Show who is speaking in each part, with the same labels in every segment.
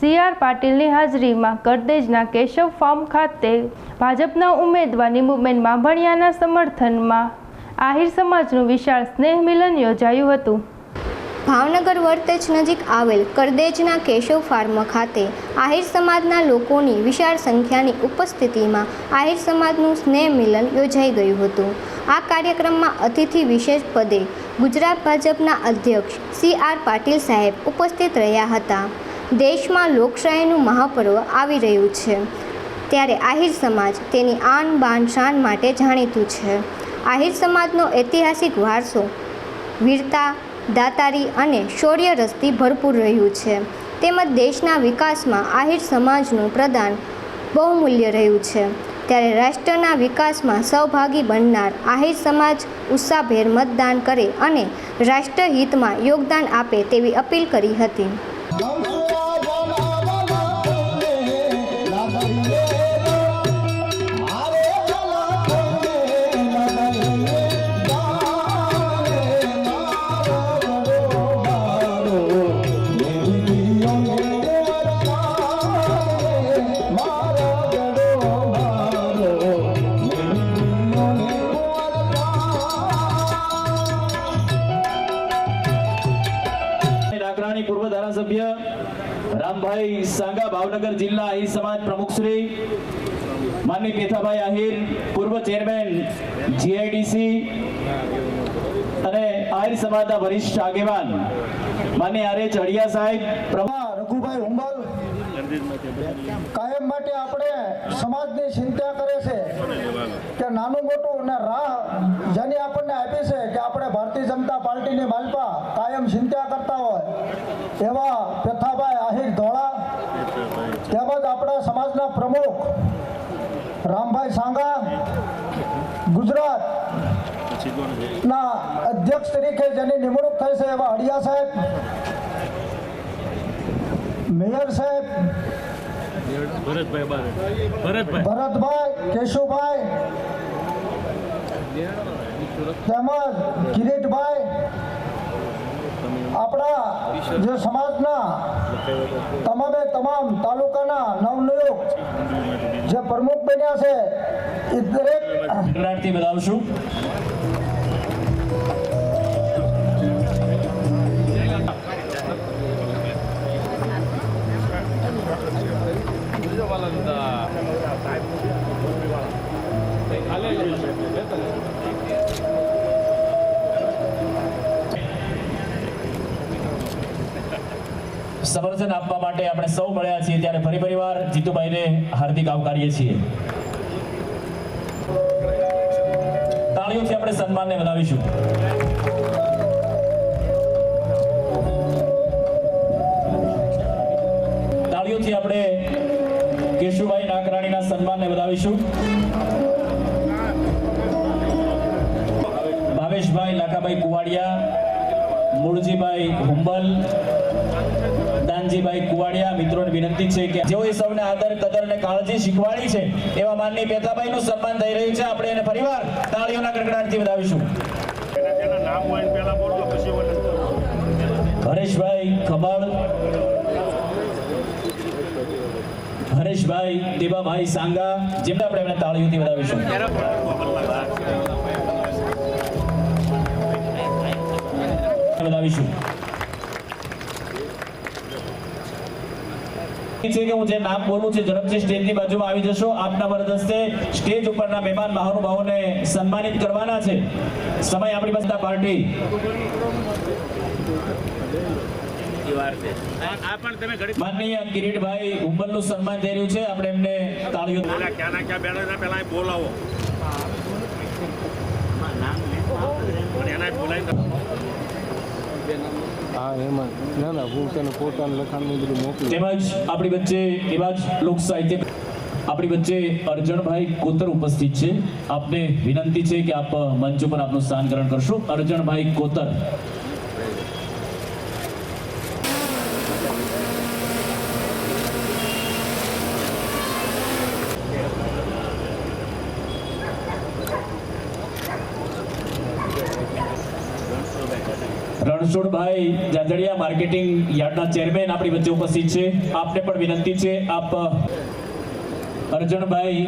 Speaker 1: C R પાટીલની હાજરીમાં કરદેજના Keshav farm ખાતે ભાજપના ઉમેદવાર નીમુબેન માંભણિયાના સમર્થનમાં આહિર સમાજનું વિશાળ સ્નેહ મિલન યોજાયું હતું.
Speaker 2: ભાવનગર વર્તેજ નજીક આવેલ કરદેજના કેશવ ફાર્મ ખાતે આહિર સમાજના લોકોની વિશાળ સંખ્યાની ઉપસ્થિતિમાં આહિર સમાજનું સ્નેહ મિલન યોજાઈ ગયું હતું. આ કાર્યક્રમમાં અતિથિ વિશેષ પદે ગુજરાત ભાજપના અધ્યક્ષ સી આર પાટીલ સાહેબ ઉપસ્થિત રહ્યા હતા. દેશમાં લોકશાહીનું મહાપર્વ આવી રહ્યું છે. ત્યારે આહિર સમાજ તેની આન બાન શાન માટે જાણીતું છે. આહિર સમાજનો ઐતિહાસિક વારસો, વીરતા, દાતારી અને શૌર્ય રસથી ભરપૂર રહ્યું છે. તેમજ દેશના વિકાસમાં આહિર સમાજનું પ્રદાન બહુમૂલ્ય રહ્યું છે. ત્યારે રાષ્ટ્રના વિકાસમાં સહભાગી બનનાર આહિર સમાજ ઉત્સાહભેર મતદાન કરે અને રાષ્ટ્રહિતમાં યોગદાન આપે તેવી અપીલ કરી હતી.
Speaker 3: સાંગા ભાવનગર જિલ્લા આહિર સમાજ પ્રમુખ શ્રી માનની પેથાભાઈ આહિર, પૂર્વ ચેરમેન જીઆઈડીસી અને આહિર સમાજના વરિષ્ઠ આગેવાન માનની આરે ચડિયા સાહેબ
Speaker 4: રઘુભાઈ હુંબલ કાયમ માટે આપણે સમાજની ચિંતા કરે છે કે નાનું મોટું અને રાહ જેની આપણને આપી છે કે આપણે ભારતીય જનતા પાર્ટીની માલપા કાયમ ચિંતા કરતા હોય એવા ધોળા તેમજ આપણા સમાજના પ્રમુખ રામભાઈ સાંગા, ગુજરાત ના અધ્યક્ષ તરીકે જેની નિમણૂક થઈ છે એવા હડિયા સાહેબ, મેયર સાહેબ,
Speaker 5: ભરતભાઈ,
Speaker 4: કેશુભાઈ, તેમજ કિરીટભાઈ આપણા જે સમાજના તમામે તમામ તાલુકાના નવનિયુક્ત જે પ્રમુખ બન્યા છે, એ દરેક
Speaker 3: નાગરાણથી બતાવશું સમર્થન આપવા માટે આપણે સૌ મળ્યા છીએ. ત્યારે ફરી પરિવાર જીતુભાઈને હાર્દિક આવકારીએ છીએ. તાળીઓથી આપણે સન્માનને વધાવીશું. તાળીઓથી આપણે કેશુભાઈ નાકરાણીના સન્માનને વધાવીશું. ભાવેશભાઈ, લાખાભાઈ કુવાડિયા મૂળજીભાઈ હુંબલ દાનજીભાઈ કુવાડિયા, મિત્રોને વિનંતી છે કે જેઓએ સૌને આદર, કદર અને કાળજી શીખવાડી છે, એવા માનની પેતાભાઈ નું સન્માન થઈ રહ્યું છે. આપણે એને ફરીવાર તાળીઓના કડકડાટથી વધાવીશું. હરેશભાઈ ખબાળ હરેશભાઈ દેવાભાઈ સાંગા, જેમને આપણે એમને તાળીઓથી વધાવીશું. વધાવીશું. છે કે હું જે નામ બોલું છે ઝડપથી સ્ટેજની બાજુમાં આવી જશો. આપના વરદસ્તે સ્ટેજ ઉપરના મહેમાન મહાનુભાવોને સન્માનિત કરવાના છે. સમય આપણી પાસે પાર્ટી
Speaker 5: આ પણ તમે ઘડી
Speaker 3: માનનીય કિરીટભાઈ હુંબલનું સન્માન થઈ રહ્યું છે. આપણે એમને તાળીઓ
Speaker 5: ક્યાં ના ક્યાં બેઠા પેલા બોલાવો. એના બોલાવી
Speaker 6: હા એમાં ના ના, હું તને પોતાનું લખાણ ને બધું મોકલું.
Speaker 3: તેમજ આપણી વચ્ચે એવા જ લોક આપણી વચ્ચે અર્જણભાઈ કોતર ઉપસ્થિત છે. આપને વિનંતી છે કે આપ મંચ ઉપર આપનું સ્થાન ગ્રહણ કરશો. અર્જણભાઈ કોતર. રણછોડભાઈ જાજડિયા માર્કેટિંગ યાર્ડના ચેરમેન આપણી વચ્ચે ઉપસ્થિત છે. આપને પણ વિનંતી છે, આપ અર્જુનભાઈ,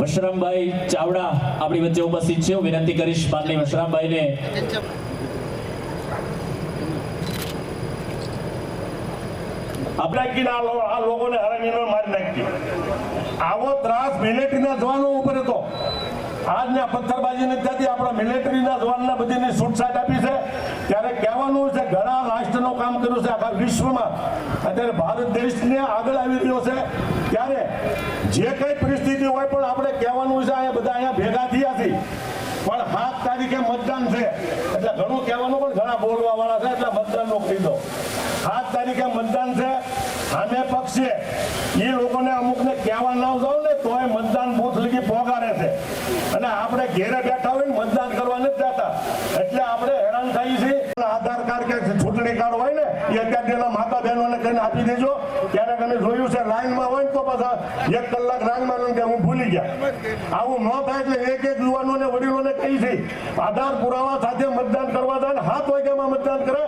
Speaker 3: વશરામભાઈ ચાવડા આપણી વચ્ચે ઉપસ્થિત છે. હું વિનંતી કરીશ માનની વશરામભાઈને
Speaker 7: કીધા આ લોકોને હરામીને મારી નાખી આવો ત્રાસ મિલિટરીના જવાનો ઉપર હતો આજના પથ્થરબાજી નથી થતી આપણા મિલિટરીના જવાનને બધીને છૂટછાટ આપી છે. ત્યારે કહેવાનું છે, ઘણા રાષ્ટ્રનું કામ કર્યું છે આખા વિશ્વમાં. અત્યારે ભારત દેશને આગળ આવી રહ્યો છે. ત્યારે જે કંઈ પરિસ્થિતિ હોય પણ આપણે કહેવાનું છે, અહીંયા બધા અહીંયા ભેગા થયા છીએ. પણ સાત તારીખે મતદાન છે. એટલે ઘણું કહેવાનું પણ ઘણા બોલવા વાળા છે, એટલે મતદાનનો કહી દો સાત તારીખે મતદાન છે. સામે પક્ષે એ લોકોને અમુકને કહેવા ના જાવ ને તોય મતદાન બુથ લગી પોગાડે છે. અને આપણે ઘેરે બેઠા હોય ને મતદાન કરવા નથી જતા. એટલે આપણે હેરાન થઈએ છીએ. આધાર કાર્ડ કે ચૂંટણી કાર્ડ હોય ને, એ અત્યારે માતા બહેનોને કહીને આપી દેજો. ક્યારેક અમે જોયું છે, લાઈનમાં હોય ને તો પાછા એક કલાક લાઈનમાં કે હું ભૂલી ગયા. આવું ન થાય એટલે એક એક યુવાનોને, વડીલોને કહી છે, આધાર પુરાવા સાથે મતદાન કરવા જાય હાથ વાગ્યામાં મતદાન કરે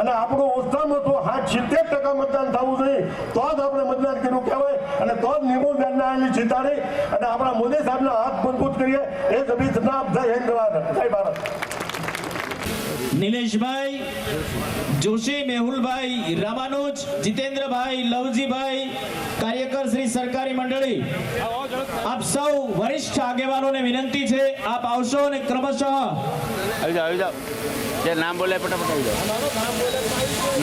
Speaker 7: અને આપણું ઓછામાં ઓછું હાથ સિત્તેર ટકા મતદાન થવું જોઈએ, તો જ આપણે મતદાન કર્યું કહેવાય અને તો જ નિમો બેનને આવેલી જીતાડી અને આપણા મોદી સાહેબના હાથ મજબૂત કરીએ. એ જ અભી જનાબ જય હિન્દ, જય ભારત.
Speaker 3: નિલેશભાઈ જોશી મેહુલભાઈ રામાનુજ જીતેન્દ્રભાઈ લવજીભાઈ કાર્યકર શ્રી સરકારી મંડળી. આપ સૌ વરિષ્ઠ આગેવાનોને વિનંતી છે આપ આવશો અને ક્રમશઃ
Speaker 8: આવી જાઓ આવી જાઓ. નામ બોલે ફટાફટ આવી જાઓ.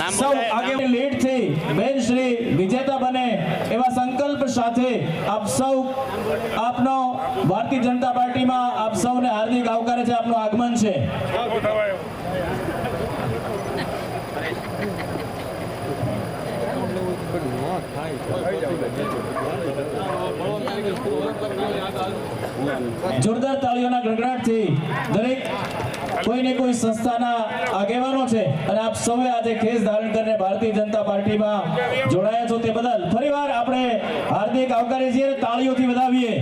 Speaker 8: નામ
Speaker 3: સૌ આગે લેટથી બેન શ્રી વિજેતા બને એવા સંકલ્પ સાથે આપ સૌ આપનો ભારતીય જનતા પાર્ટીમાં આપ સૌને હાર્દિક આવકારે છે આપનું આગમન છે. જોરદાર તાળીઓના ગડગડાટથી દરેક કોઈને કોઈ સંસ્થાના આગેવાનો છે અને આપ સૌએ આજે ખેસ ધારણ કરીને ભારતીય જનતા પાર્ટીમાં જોડાયા છો તે બદલ ફરીવાર આપણે હાર્દિક આવકારીએ છીએ તાળીઓથી વધાવીએ.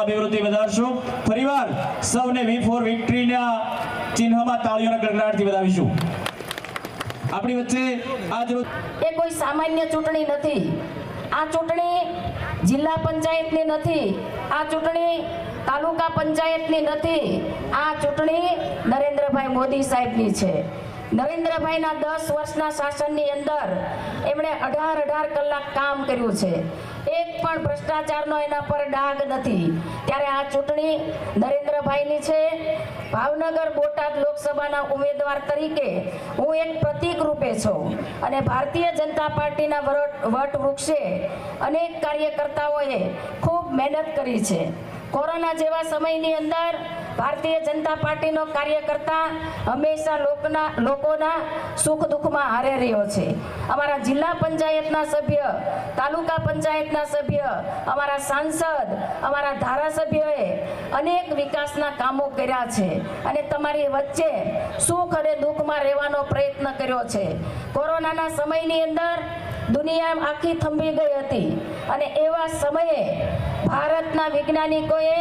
Speaker 3: અભિવૃદ્ધિ વધારશું. ફરીવાર સૌને વી ફોર વિક્ટરીના ચિહ્નમાં તાળીઓના ગડગડાટથી વધાવીશું. આપણી વચ્ચે આજ
Speaker 9: એ કોઈ સામાન્ય ચૂંટણી નથી. આ ચૂંટણી જિલ્લા પંચાયતની નથી. આ ચૂંટણી તાલુકા પંચાયતની નથી. આ ચૂંટણી નરેન્દ્રભાઈ મોદી સાહેબની છે. નરેન્દ્રભાઈના દસ વર્ષના શાસનની અંદર એમણે અઢાર અઢાર કલાક કામ કર્યું છે. એક પણ ભ્રષ્ટાચારનો એના પર ડાઘ નથી. ત્યારે આ ચૂંટણી નરેન્દ્રભાઈની છે. ભાવનગર બોટાદ લોકસભાના ઉમેદવાર તરીકે હું એક પ્રતિક રૂપે છું અને ભારતીય જનતા પાર્ટીના વટ વટવૃક્ષે અનેક કાર્યકર્તાઓએ ખૂબ મહેનત કરી છે. કોરોના જેવા સમયની અંદર ભારતીય જનતા પાર્ટીનો કાર્યકર્તા હંમેશા લોકના, લોકોના સુખ દુઃખમાં હારે રહ્યો છે. અમારા જિલ્લા પંચાયતના સભ્ય, તાલુકા પંચાયતના સભ્ય, અમારા સાંસદ, અમારા ધારાસભ્યોએ અનેક વિકાસના કામો કર્યા છે અને તમારી વચ્ચે સુખ અને દુઃખમાં રહેવાનો પ્રયત્ન કર્યો છે. કોરોનાના સમયની અંદર દુનિયા આખી થંભી ગઈ હતી. અને એવા સમયે ભારતના વૈજ્ઞાનિકોએ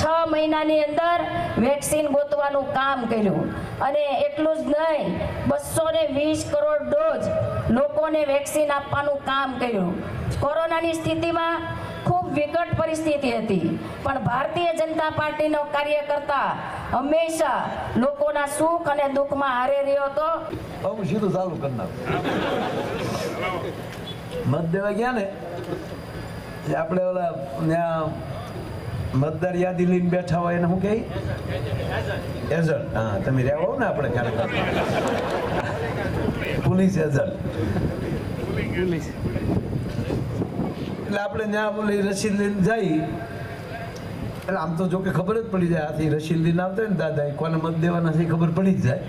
Speaker 9: છ મહિનાની અંદર વેક્સિન ગોતવાનું કામ કર્યું. અને એટલું જ નહીં બસો ને વીસ કરોડ ડોઝ લોકોને વેક્સિન આપવાનું કામ કર્યું. કોરોનાની સ્થિતિમાં ખૂબ વિકટ પરિસ્થિતિ હતી. પણ ભારતીય જનતા પાર્ટીનો કાર્યકર્તા હંમેશા લોકોના સુખ અને દુઃખમાં હારે રહ્યો હતો.
Speaker 10: મત દેવા ગયા ને, એ આપણે ઓલા ત્યાં મતદાર યાદી લઈને બેઠા હોય એને શું કહે? એજન્ટ હા, તમે રહ્યા હોવ ને આપણે ક્યારેક પોલીસ એજન્ટ એટલે આપણે ત્યાં બોલી રસીદ લઈને જઈ એટલે આમ તો જો કે ખબર જ પડી જાય, આથી રસીદ લઈને આવતા ને દાદા એ કોને મત દેવાના છે ખબર પડી જ જાય.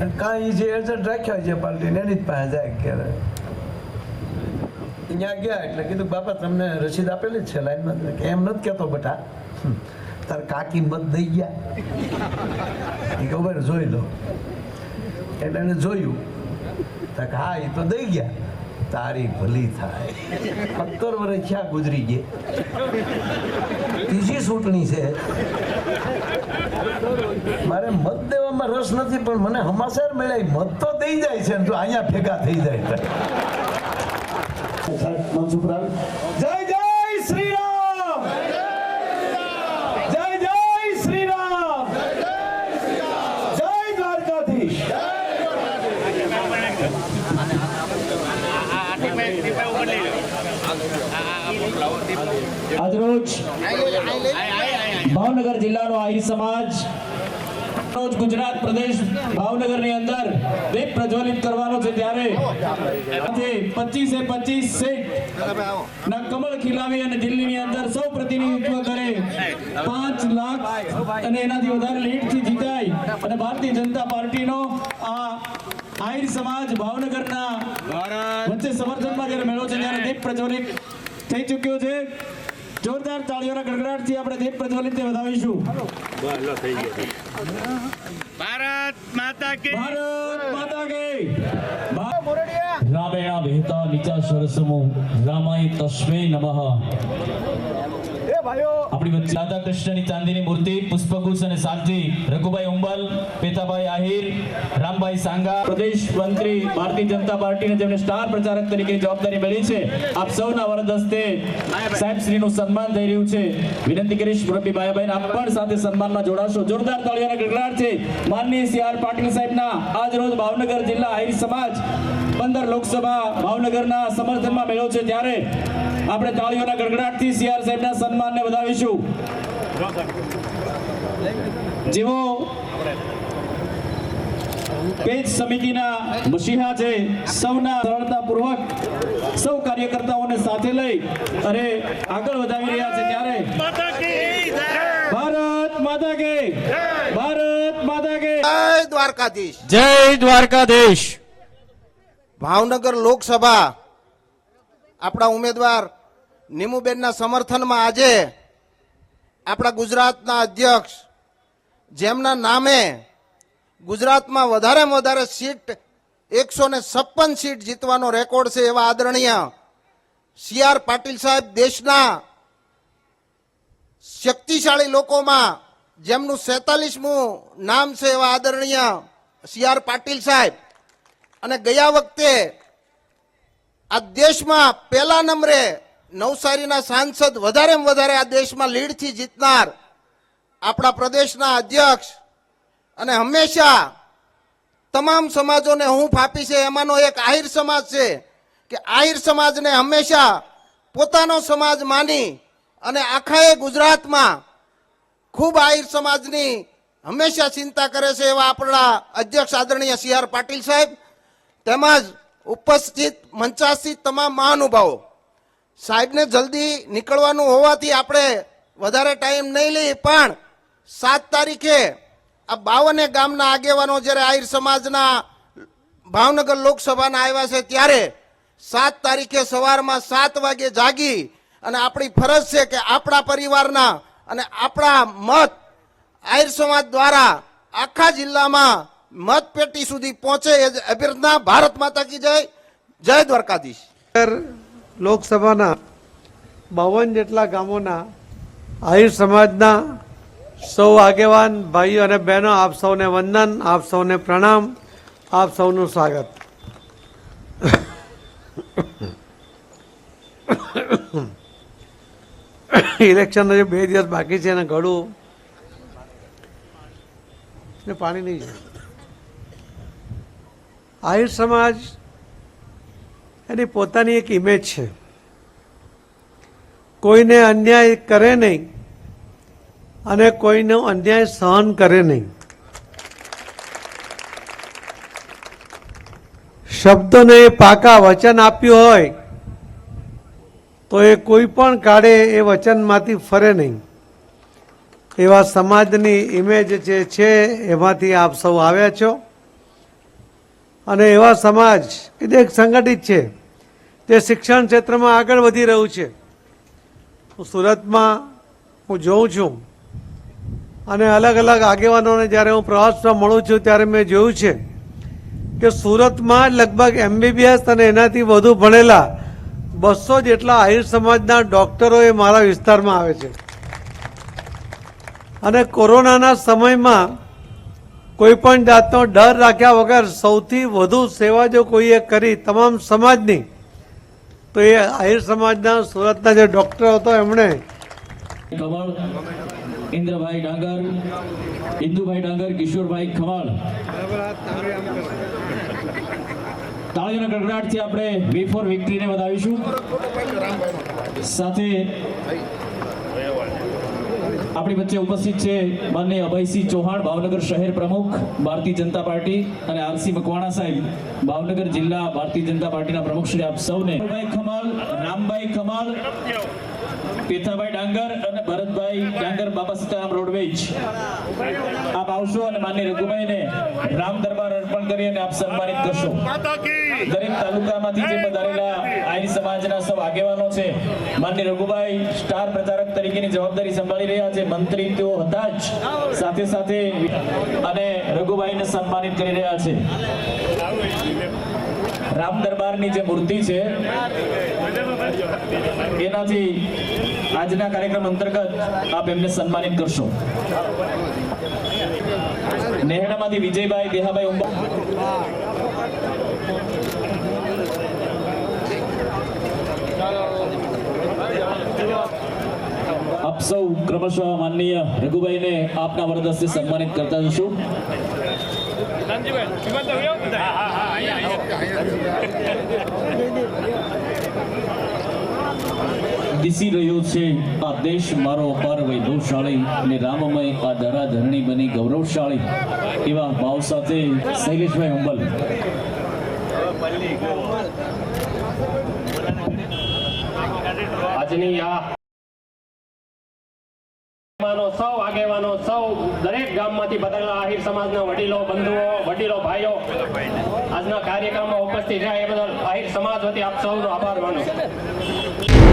Speaker 10: અને કાંઈ જે એજન્ટ રાખ્યા હોય છે પાર્ટીને, એની જ પાસે જાય ક્યારે. ત્યાં ગયા એટલે કીધું, બાપા, તમને રસીદ આપેલી છે લાઈનમાં. કે એમ નથી કહેતો બટા. તાર કાકી મત દઈ ગયા. કહું, ભાઈ, જોઈ લો. એટલે એને જોયું. તો હા, એ તો દઈ ગયા. તારી ભલી થાય. સત્તર વર્ષ ક્યાં ગુજરી ગઈ ત્રીજી ચૂંટણી છે. મારે મત દેવામાં રસ નથી, પણ મને હમાસર મળ્યા. મત તો દઈ જાય છે જો અહીંયા ભેગા થઈ જાય તો.
Speaker 7: જય જય શ્રી રામ જય જય શ્રી રામ જય દ્વારકાધીશ!
Speaker 3: ભાવનગર જિલ્લાનો આહિર સમાજ રોજ ગુજરાત પ્રદેશ ભાવનગરની અંદર દીપ પ્રજ્વલિત કરવાનો છે ત્યારે આજે પચીસે પચીસ સીટ ના કમળ ખીલાવી અને દિલ્હીની અંદર સૌ પ્રતિનિધિત્વ કરે. પાંચ લાખ અને એનાથી વધારે લીડથી જીતાય. અને ભારતીય જનતા પાર્ટીનો આ આહિર સમાજ ભાવનગરના વચ્ચે સમર્થનમાં જ્યારે મેળો છે, ત્યારે દીપ પ્રજ્વલિત થઈ ચૂક્યો છે. જોરદાર તાળીઓના ગડગડાટથી આપણે દીપ પ્રજ્વલિત વધાવીશું
Speaker 8: ભારત માતા કે
Speaker 3: ભારત માતા કે રામેણા વહેતા નીચા સરસમો રામાય તસ્મે નમઃ. આપણી વચ્ચે રાધા કૃષ્ણની ચાંદીની મૂર્તિ પુષ્પગુચ્છ અને સાલજી રઘુભાઈ ઉંબલ પેતાભાઈ આહિર રામભાઈ સાંગા. પ્રદેશ મંત્રી ભારતીય જનતા પાર્ટીને જેમને સ્ટાર પ્રચારક તરીકે જવાબદારી મળી છે આપ સૌના વરદ હસ્તે સાહેબ શ્રીનું સન્માન થઈ રહ્યું છે. વિનંતી કરીશ મુરબ્બી ભાઈભાઈ આપ પણ સાથે સન્માનમાં જોડાશો. જોરદાર તાળીઓના ગગડાટ છે. માનનીય સી આર પાટીલ સાહેબના આજ રોજ ભાવનગર જિલ્લા આહિર સમાજ પંદર લોકસભા ભાવનગરના સમર્થનમાં મેળો છે. ત્યારે આપણે તાળીઓના ગડગડાટથી સી આર સાહેબના સન્માનને વધાવીશું. જેઓ પેજ સમિતિના મસીહા છે સૌના સરળતાપૂર્વક સૌ કાર્યકર્તાઓને સાથે લઈ અને આગળ વધાવી રહ્યા છે ત્યારે ભારત માતા કે ભારત માતા કે
Speaker 11: જય દ્વારકાધીશ.
Speaker 3: જય દ્વારકાધીશ.
Speaker 11: ભાવનગર લોકસભા આપણા ઉમેદવાર નીમુબેનના સમર્થનમાં આજે આપણા ગુજરાતના અધ્યક્ષ જેમના નામે ગુજરાતમાં વધારેમાં વધારે સીટ એકસો ને છપ્પન સીટ જીતવાનો રેકોર્ડ છે એવા આદરણીય સી આર પાટીલ સાહેબ દેશના શક્તિશાળી લોકોમાં જેમનું સેતાલીસમું નામ છે એવા આદરણીય સી આર પાટીલ સાહેબ. અને ગયા વખતે આ દેશમાં પહેલા નંબરે નવસારીના સાંસદ વધારેમાં વધારે આ દેશમાં લીડથી જીતનાર આપણા પ્રદેશના અધ્યક્ષ અને હંમેશા તમામ સમાજોને હું ફાપી છે, એમાંનો એક આહિર સમાજ છે કે આહિર સમાજને હંમેશા પોતાનો સમાજ માની અને આખાએ ગુજરાતમાં ખૂબ આહિર સમાજની હંમેશા ચિંતા કરે છે એવા આપણા અધ્યક્ષ આદરણીય સી આર પાટીલ સાહેબ. તેમજ ઉપસ્થિત મંચાસ્થિત તમામ મહાનુભાવો. સાહેબને જલ્દી નીકળવાનું હોવાથી આપણે વધારે ટાઈમ નહીં લઈએ, પણ સાત તારીખે આ બાવને ગામના આગેવાનો જ્યારે આહિર સમાજના ભાવનગર લોકસભાના આવ્યા છે ત્યારે સાત તારીખે સવારમાં સાત વાગે જાગી અને આપણી ફરજ છે કે આપણા પરિવારના અને આપણા મત આહિર સમાજ દ્વારા આખા જિલ્લામાં મતપેટી સુધી પહોંચે એ જ ભારત માતા કી જય. જય દ્વારકાધીશ.
Speaker 6: લોકસભાના બાવન જેટલા ગામોના આહિર સમાજના સૌ આગેવાન ભાઈઓ અને બહેનો, આપ સૌને વંદન, આપ સૌને પ્રણામ, આપ સૌનું સ્વાગત. ઇલેક્શન બે દિવસ બાકી છે અને ઘડું. પાણી નહીં છે આહિર સમાજ એની પોતાની એક ઇમેજ છે. કોઈને અન્યાય કરે નહીં અને કોઈનો અન્યાય સહન કરે નહીં. શબ્દોને પાકા વચન આપ્યું હોય તો એ કોઈ પણ કાળે એ વચનમાંથી ફરે નહીં. એવા સમાજની ઇમેજ જે છે એમાંથી આપ સૌ આવ્યા છો. અને એવા સમાજ કે જે સંગઠિત છે, તે શિક્ષણ ક્ષેત્રમાં આગળ વધી રહ્યું છે. હું સુરતમાં હું જોઉં છું અને અલગ અલગ આગેવાનોને જ્યારે હું પ્રવાસમાં મળું છું ત્યારે મેં જોયું છે કે સુરતમાં લગભગ એમબીબીએસ અને એનાથી વધુ ભણેલા બસો જેટલા આહિર સમાજના ડૉક્ટરો એ મારા વિસ્તારમાં આવે છે. અને કોરોનાના સમયમાં કોઈ પણ જાતનો ડર રાખ્યા વગર સૌથી વધુ સેવા જો કોઈએ કરી તમામ સમાજની, તો એ આહિર સમાજના સુરતના જે ડૉક્ટર હતો એમણે
Speaker 3: કમળ, ઇન્દ્રભાઈ ડાંગર, ઇન્દુભાઈ ડાંગર, કિશોરભાઈ ખમાળ તાળીઓના ગડગડાટથી આપણે વી ફોર વિક્ટરીને વધાવીશું. સાથે આપણી વચ્ચે ઉપસ્થિત છે માનનીય અભયસિંહ ચૌહાણ ભાવનગર શહેર પ્રમુખ ભારતીય જનતા પાર્ટી અને આરસી મકવાણા સાહેબ. ભાવનગર જિલ્લા ભારતીય જનતા પાર્ટીના પ્રમુખ શ્રી આપ સૌને. ભાઈ ખમાલ રામભાઈ ખમાલ પેથાભાઈ ડાંગર અને ભરતભાઈ ડાંગર બાબા સીતારામ રોડવેજ. આપ આવશો અને માન્ય રઘુભાઈને રામ દરબાર અર્પણ કરી અને આપ સન્માનિત કરશો. તાલુકામાંથી જે પધારેલા આહિર સમાજના સૌ આગેવાનો છે માન્ય રઘુભાઈ સ્ટાર પ્રચારક તરીકેની જવાબદારી સંભાળી રહ્યા છે. મંત્રી તેઓ હતા જ. સાથે સાથે અને રઘુભાઈને સન્માનિત કરી રહ્યા છે. રામ દરબારની જે મૂર્તિ છે, એનાથી આજના કાર્યક્રમ અંતર્ગત આપ એમને સન્માનિત કરશો. નેહડામાંથી વિજયભાઈ દેહાભાઈ ઉંબા સૌ ક્રમશઃ માનનીય રઘુભાઈને આપના વરદસ્તે સન્માનિત કરતા જશું. રહ્યો છે આ દેશ મારો અપાર વૈભવશાળી અને રામમય આ ધરા બની ગૌરવશાળી એવા ભાવ સાથે શૈલેષભાઈ હુંબલ
Speaker 5: આજની આગેવાનો સૌ આગેવાનો સૌ દરેક બદલના આહિર સમાજના વડીલો, બંધુઓ, વડીલો, ભાઈઓ, આજના કાર્યક્રમમાં ઉપસ્થિત રહ્યા એ બદલ આહિર સમાજ વતી આપ સૌનો આભાર માનું